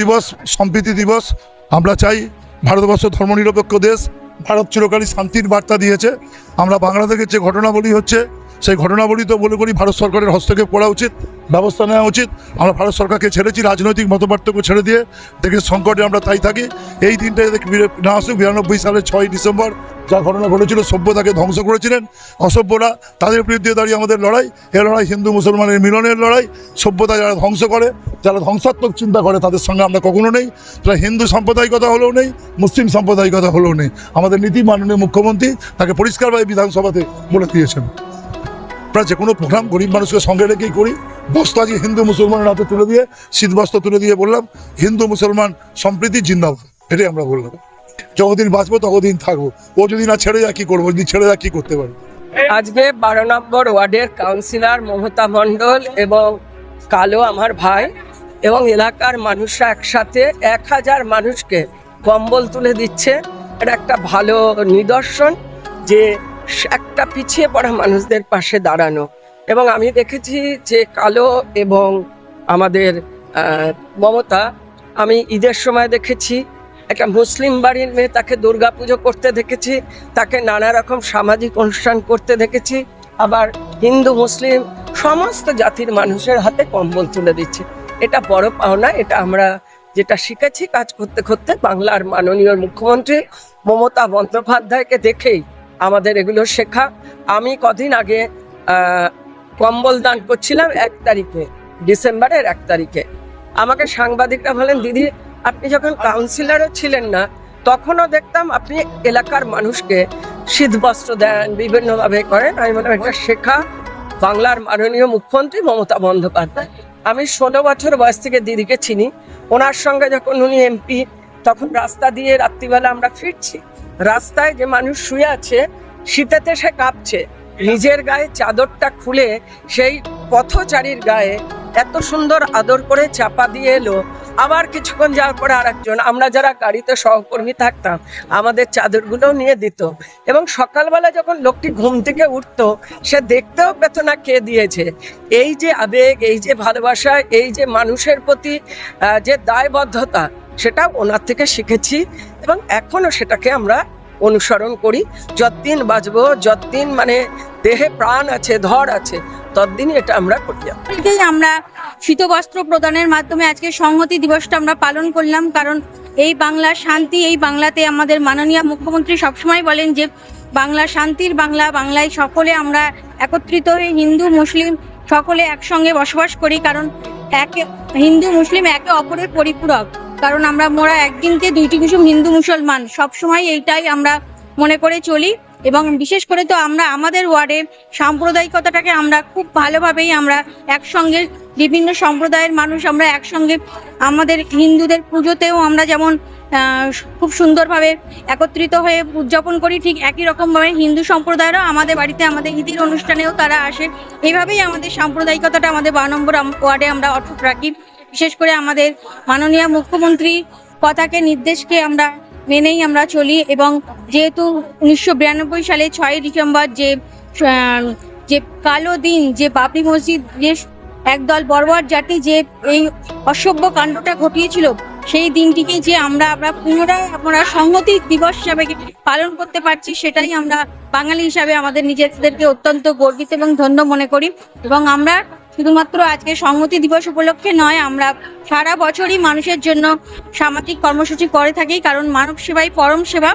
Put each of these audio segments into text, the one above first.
দিবস, সম্প্রীতি দিবস। আমরা চাই ভারতবর্ষ ধর্মনিরপেক্ষ দেশ। ভারত চিরকালই শান্তির বার্তা দিয়েছে। আমরা বাংলাদেশের যে ঘটনাবলী হচ্ছে সেই ঘটনাবলী তো বলে করি ভারত সরকারের হস্তক্ষেপ করা উচিত, ব্যবস্থা নেওয়া উচিত। আমরা ভারত সরকারকে ছেড়েছি, রাজনৈতিক মতপার্থক্য ছেড়ে দিয়ে। দেখে সংকটে আমরা তাই থাকি। এই বিরে- না আসুক, বিরানব্বই সালের ছয় ডিসেম্বর যা ঘটনা ঘটেছিল সভ্যতাকে ধ্বংস করেছিলেন। অসভ্যরা তাদের বিরুদ্ধে দাঁড়িয়ে আমাদের লড়াই, এ লড়াই হিন্দু মুসলমানের মিলনের লড়াই। সভ্যতা যারা ধ্বংস করে, যারা ধ্বংসাত্মক চিন্তা করে, তাদের সঙ্গে আমরা কখনো নেই। তারা হিন্দু সাম্প্রদায়িকতা হলেও নেই, মুসলিম সাম্প্রদায়িকতা হলেও নেই। আমাদের নীতি মাননীয় মুখ্যমন্ত্রী তাকে পরিষ্কারভাবে বিধানসভাতে বলে দিয়েছেন। আমরা যে কোনো প্রোগ্রাম গরিব মানুষকে সঙ্গে রেখেই করি। বস্ত্র আজকে হিন্দু মুসলমানের হাতে তুলে দিয়ে, শীত বস্ত্র তুলে দিয়ে বললাম, হিন্দু মুসলমান সম্প্রীতি জিন্দাবাদ, এটাই আমরা বললাম। যতদিন বাঁচবো ততদিন থাকব। ও যদি না ছেড়ে যায়, কি করব? যদি ছেড়ে যায়, কি করতে পারব? আজকে বারো নম্বর ওয়ার্ডের কাউন্সিলর মমতা মণ্ডল এবং কালো আমার ভাই এবং এলাকার মানুষরা একসাথে এক হাজার মানুষকে কম্বল তুলে দিচ্ছে। এটা একটা ভালো নিদর্শন যে একটা পিছিয়ে পড়া মানুষদের পাশে দাঁড়ানো। এবং আমি দেখেছি যে কালো এবং আমাদের মমতা, আমি ঈদের সময় দেখেছি, একটা মুসলিম বাড়ির মেয়ে তাকে দুর্গাপুজো করতে দেখেছি, তাকে নানা রকম সামাজিক অনুষ্ঠান করতে দেখেছি, আবার হিন্দু, মুসলিম সমস্ত জাতির মানুষের হাতে কম্বল তুলে দিচ্ছে। এটা বড় পাওনা, এটা আমরা যেটা শিখেছি কাজ করতে করতে বাংলার মাননীয় মুখ্যমন্ত্রী মমতা বন্দ্যোপাধ্যায়কে দেখেই আমাদের এগুলো শেখা। আমি কদিন আগে কম্বল দান করছিলাম এক তারিখে, ডিসেম্বরের এক তারিখে। আমাকে সাংবাদিকরা বলেন, দিদি, আপনি যখন কাউন্সিলরও ছিলেন না, তখনও দেখতাম আপনি এলাকার মানুষকে শীতবস্ত্র দেন, বিভিন্নভাবে করেন। আমি বললাম, এটা শেখা। বাংলার মাননীয় মুখ্যমন্ত্রী মমতা বন্দ্যোপাধ্যায়। আমি ষোলো বছর বয়স থেকে দিদিকে চিনি। ওনার সঙ্গে যখন উনি এমপি, তখন রাস্তা দিয়ে রাত্রিবেলা আমরা ফিরছি। রাস্তায় যে মানুষ শুয়ে আছে, শীতেতে সে কাঁপছে। নিজের গায়ে চাদরটা খুলে সেই পথচারীর গায়ে এত সুন্দর আদর করে চাপা দিয়ে এলো। আবার কিছুক্ষণ যাওয়ার পরে আর একজন আমরা যারা গাড়িতে সহকর্মী থাকতাম, আমাদের চাদরগুলোও নিয়ে দিত। এবং সকালবেলা যখন লোকটি ঘুম থেকে উঠতো, সে দেখতেও পেত না কে দিয়েছে। এই যে আবেগ, এই যে ভালোবাসা, এই যে মানুষের প্রতি যে দায়বদ্ধতা সেটা ওনার থেকে শিখেছি এবং এখনও সেটাকে আমরা অনুসরণ করি। যতদিন বাঁচবো, যতদিন মানে দেহে প্রাণ আছে, ধর আছে ততদিনই এটা আমরা করি। আমরা শীতবস্ত্র প্রদানের মাধ্যমে আজকে সংহতি দিবসটা আমরা পালন করলাম, কারণ এই বাংলা শান্তি, এই বাংলাতে আমাদের মাননীয় মুখ্যমন্ত্রী সবসময় বলেন যে, বাংলা শান্তির বাংলা, বাংলায় সকলে আমরা একত্রিত হয়ে হিন্দু, মুসলিম সকলে একসঙ্গে বসবাস করি, কারণ একে, হিন্দু, মুসলিম একে অপরের পরিপূরক। কারণ আমরা মোরা একদিনকে দুইটি কুসুম হিন্দু মুসলমান। সবসময় এইটাই আমরা মনে করে চলি এবং বিশেষ করে তো আমরা আমাদের ওয়ার্ডের সাম্প্রদায়িকতাটাকে আমরা খুব ভালোভাবেই আমরা একসঙ্গে, বিভিন্ন সম্প্রদায়ের মানুষ আমরা একসঙ্গে, আমাদের হিন্দুদের পুজোতেও আমরা যেমন খুব সুন্দরভাবে একত্রিত হয়ে উদযাপন করি, ঠিক একই রকমভাবে হিন্দু সম্প্রদায়েরও আমাদের বাড়িতে আমাদের ঈদের অনুষ্ঠানেও তারা আসে। এইভাবেই আমাদের সাম্প্রদায়িকতাটা আমাদের বারো নম্বর ওয়ার্ডে আমরা অটুট রাখি। বিশেষ করে আমাদের মাননীয় মুখ্যমন্ত্রী কথাকে, নির্দেশকে আমরা মেনেই আমরা চলি এবং যেহেতু উনিশশো বিরানব্বই সালে ছয়ই ডিসেম্বর যে যে কালো দিন, যে বাবরি মসজিদ, যে একদল বর্বর জাতি যে এই অসভ্য কাণ্ডটা ঘটিয়েছিল, সেই দিনটিকে যে আমরা আমরা পুনরায় আমরা সংহতি দিবস হিসাবে পালন করতে পারছি, সেটাই আমরা বাঙালি হিসাবে আমাদের নিজেদেরকে অত্যন্ত গর্বিত এবং ধন্য মনে করি এবং আমরা শুধুমাত্র আজকে সংহতি দিবস উপলক্ষে নয়, আমরা সারা বছরই মানুষের জন্য সামাজিক কর্মসূচি করে থাকি, কারণ মানব সেবাই পরম সেবা।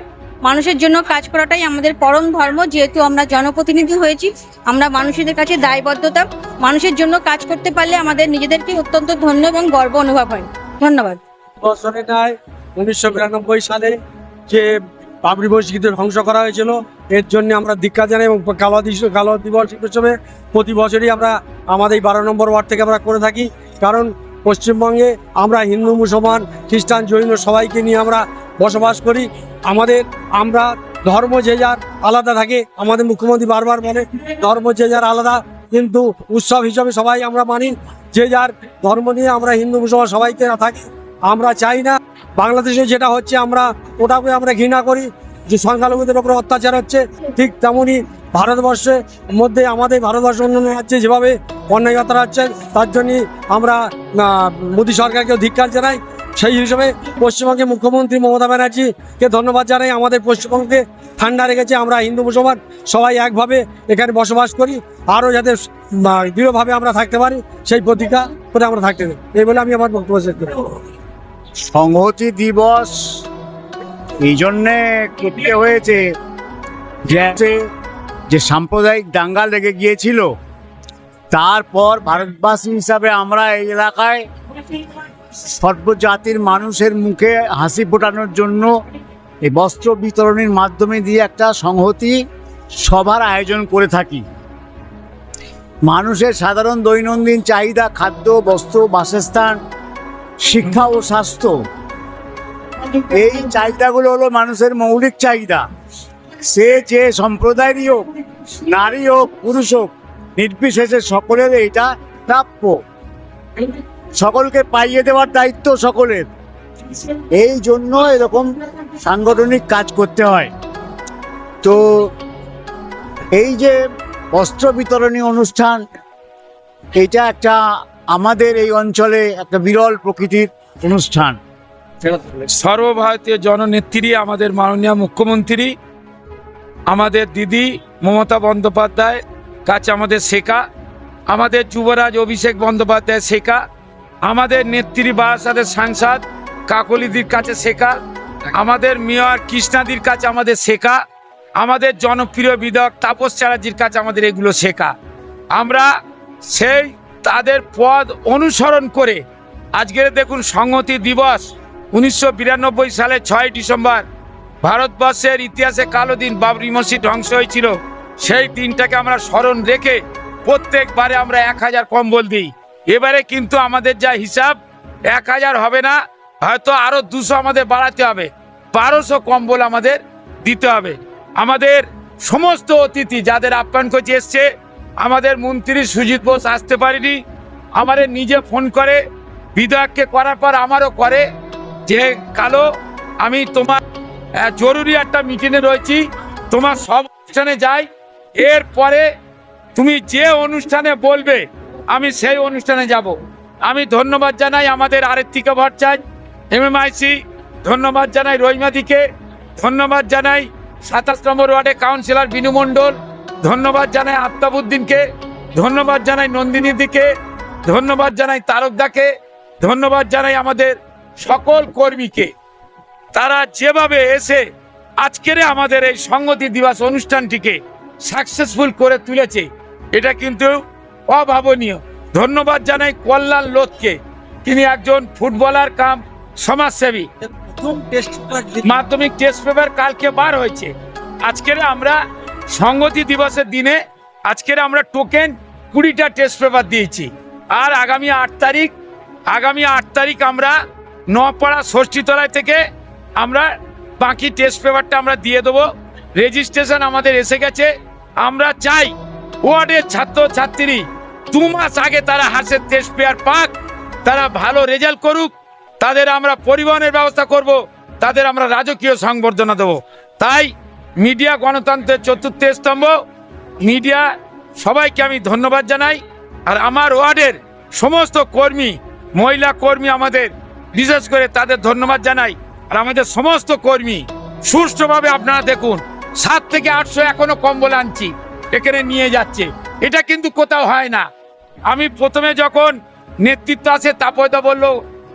মানুষের জন্য কাজ করাটাই আমাদের পরম ধর্ম, যেহেতু আমরা জনপ্রতিনিধি হয়েছি, আমরা মানুষের কাছে দায়বদ্ধতা। মানুষের জন্য কাজ করতে পারলে আমাদের নিজেদেরকে অত্যন্ত ধন্য এবং গর্ব অনুভব হয়। ধন্যবাদ। বছরে নাই উনিশশো বিরানব্বই সালে যে বাবরি মসজিদ ধ্বংস করা হয়েছিল, এর জন্য আমরা দীক্ষা জানাই এবং কালো দিবস কালো দিবস হিসেবে প্রতি বছরই আমরা আমাদের এই বারো নম্বর ওয়ার্ড থেকে আমরা করে থাকি। কারণ পশ্চিমবঙ্গে আমরা হিন্দু, মুসলমান, খ্রিস্টান, জৈন সবাইকে নিয়ে আমরা বসবাস করি। আমাদের, আমরা ধর্ম যে যার আলাদা থাকে, আমাদের মুখ্যমন্ত্রী বারবার বলে, ধর্ম যে যার আলাদা কিন্তু উৎসব হিসাবে সবাই আমরা মানি। যে যার ধর্ম নিয়ে আমরা হিন্দু, মুসলমান সবাইকে না থাকি, আমরা চাই না। বাংলাদেশে যেটা হচ্ছে, আমরা ওটাকে আমরা ঘৃণা করি। যে সংখ্যালঘুদের ওপরে অত্যাচার হচ্ছে, ঠিক তেমনই ভারতবর্ষের মধ্যে আমাদের ভারতবর্ষ অন্যান্য রাজ্যে যেভাবে অন্যায় হচ্ছে, তার জন্যই আমরা মোদী সরকারকেও ধিক্কার জানাই। সেই হিসেবে পশ্চিমবঙ্গের মুখ্যমন্ত্রী মমতা ব্যানার্জিকে ধন্যবাদ জানাই। আমাদের পশ্চিমবঙ্গকে ঠান্ডা রেখেছে আমরা হিন্দু মুসলমান, সবাই একভাবে এখানে বসবাস করি, আরও যাতে দৃঢ়ভাবে আমরা থাকতে পারি, সেই প্রতিজ্ঞা করে আমরা থাকতে দেব এই বলে আমি আমার বক্তব্য শেষ করি। সংহতি দিবস এই জন্যে করতে হয়েছে যে যে সাম্প্রদায়িক দাঙ্গা লেগে গিয়েছিল, তারপর ভারতবাসী হিসাবে আমরা এই এলাকায় সর্বজাতির মানুষের মুখে হাসি ফোটানোর জন্য এই বস্ত্র বিতরণের মাধ্যমে দিয়ে একটা সংহতি সভার আয়োজন করে থাকি। মানুষের সাধারণ দৈনন্দিন চাহিদা, খাদ্য, বস্ত্র, বাসস্থান, শিক্ষা ও স্বাস্থ্য, এই চাহিদাগুলো হলো মানুষের মৌলিক চাহিদা। সে যে সম্প্রদায়েরই হোক, নারী হোক, পুরুষ হোক, নির্বিশেষে সকলের এটা প্রাপ্য। সকলকে পাইয়ে দেওয়ার দায়িত্ব সকলের। এই জন্য এরকম সাংগঠনিক কাজ করতে হয়। তো এই যে বস্ত্র বিতরণী অনুষ্ঠান, এটা একটা আমাদের এই অঞ্চলে একটা বিরল প্রকৃতির অনুষ্ঠান। সর্বভারতীয় জননেত্রী আমাদের মাননীয় মুখ্যমন্ত্রী আমাদের দিদি মমতা বন্দ্যোপাধ্যায়, কাছে আমাদের শেখা, আমাদের যুবরাজ অভিষেক বন্দ্যোপাধ্যায় শেখা, আমাদের নেত্রী বারাসাতের সাংসদ কাকলিদির কাছে শেখা, আমাদের মেয়র কৃষ্ণাদির কাছে আমাদের শেখা, আমাদের জনপ্রিয় বিধায়ক তাপস চ্যাটার্জির কাছে আমাদের এগুলো শেখা। আমরা সেই তাদের পদ অনুসরণ করে, আজকের দেখুন সংহতি দিবস, উনিশশো বিরানব্বই সালে ছয় ডিসেম্বর ভারতবর্ষের ইতিহাসে কালো দিন বাবরি মসজিদ ধ্বংস হয়েছিল। সেই দিনটাকে আমরা স্মরণ রেখে প্রত্যেকবারে আমরা এক হাজার কম্বল দিই। এবারে কিন্তু আমাদের যা হিসাব, এক হাজার হবে না, হয়তো আরও দুশো আমাদের বাড়াতে হবে। বারোশো কম্বল আমাদের দিতে হবে। আমাদের সমস্ত অতিথি যাদের আপ্যায়ন করছে এসছে, আমাদের মন্ত্রী সুজিত বোস আসতে পারেনি আমাদের নিজে ফোন করে, বিধায়ককে করার পর আমারও করে যে, কালো, আমি তোমার জরুরি একটা মিটিংয়ে রয়েছি। তোমার সব অনুষ্ঠানে যাই। এরপরে তুমি যে অনুষ্ঠানে বলবে, আমি সেই অনুষ্ঠানে যাব। আমি ধন্যবাদ জানাই আমাদের আরেত্তিকা ভট্টাচার্য এমএমআইসি ধন্যবাদ জানাই রহিমাদিকে, ধন্যবাদ জানাই সাতাশ নম্বর ওয়ার্ডে কাউন্সিলর বিনু মণ্ডল, ধন্যবাদ জানাই আফতাবুদ্দিনকে, ধন্যবাদ জানাই নন্দিনীদিকে, ধন্যবাদ জানাই তারকদাকে, ধন্যবাদ জানাই আমাদের সকল কর্মীকে। তারা যেভাবে এসে আজকের আমাদের এই সংগতি দিবস অনুষ্ঠানটিকে সাকসেসফুল করে তুলেছে, এটা কিন্তু অভাবনীয়। ধন্যবাদ জানাই কল্যাণ লোধকে। তিনি একজন ফুটবলার কাম, সমাজসেবী। মাধ্যমিক টেস্ট পেপার কালকে বার হয়েছে। আজকের আমরা সংগতি দিবসের দিনে আজকের আমরা টোকেন কুড়িটা টেস্ট পেপার দিয়েছি। আর আগামী আট তারিখ, আগামী আট তারিখ আমরা নপাড়া ষষ্ঠীতলায় থেকে আমরা বাকি টেস্ট পেপারটা আমরা দিয়ে দেবো। রেজিস্ট্রেশন আমাদের এসে গেছে। আমরা চাই ওয়ার্ডের ছাত্র ছাত্রী দু মাস আগে তারা হাসের টেস্ট পেয়ার পাক, তারা ভালো রেজাল্ট করুক। তাদের আমরা পরিবহনের ব্যবস্থা করব, তাদের আমরা রাজকীয় সংবর্ধনা দেবো। তাই মিডিয়া গণতন্ত্রের চতুর্থ স্তম্ভ। মিডিয়া সবাইকে আমি ধন্যবাদ জানাই। আর আমার ওয়ার্ডের সমস্ত কর্মী, মহিলা কর্মী আমাদের, বিশেষ করে তাদের ধন্যবাদ জানাই। আর আমাদের সমস্ত কর্মী সুষ্ঠুভাবে আপনারা দেখুন, সাত থেকে আটশো এখনও কম্বল আনছি, এখানে নিয়ে যাচ্ছে। এটা কিন্তু কোথাও হয় না। আমি প্রথমে যখন নেতৃত্ব আছে তাপয়দা বলল,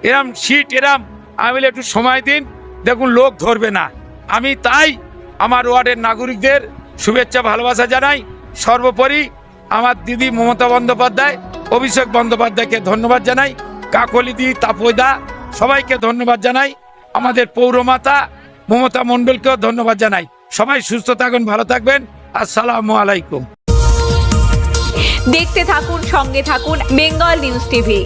এরম সিট এরম। আমি একটু সময় দিন, দেখুন লোক ধরবে না। আমি তাই আমার ওয়ার্ডের নাগরিকদের শুভেচ্ছা, ভালোবাসা জানাই। সর্বোপরি আমার দিদি মমতা বন্দ্যোপাধ্যায়, অভিষেক বন্দ্যোপাধ্যায়কে ধন্যবাদ জানাই। কাকলিদি তাপয়দা সবাইকে ধন্যবাদ জানাই। আমাদের পৌরমাতা মমতা মণ্ডলকেও ধন্যবাদ জানাই। সবাই সুস্থ থাকুন, ভালো থাকবেন। আসসালামু আলাইকুম। দেখতে থাকুন, সঙ্গে থাকুন বেঙ্গল নিউজ টিভি।